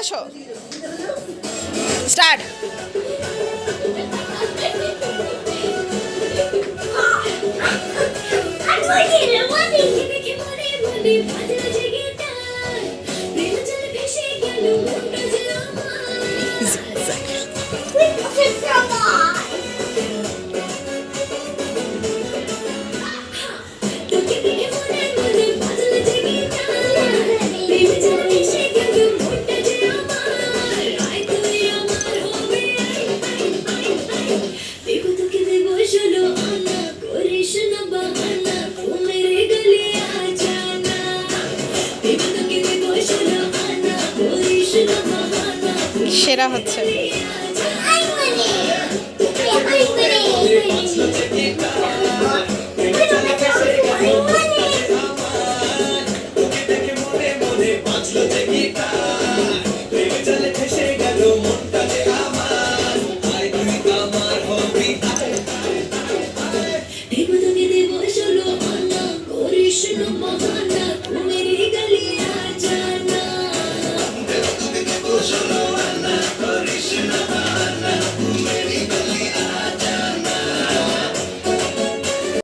এসো start Exactly. সেরা হচ্ছে Let's get. Vishnu Mahan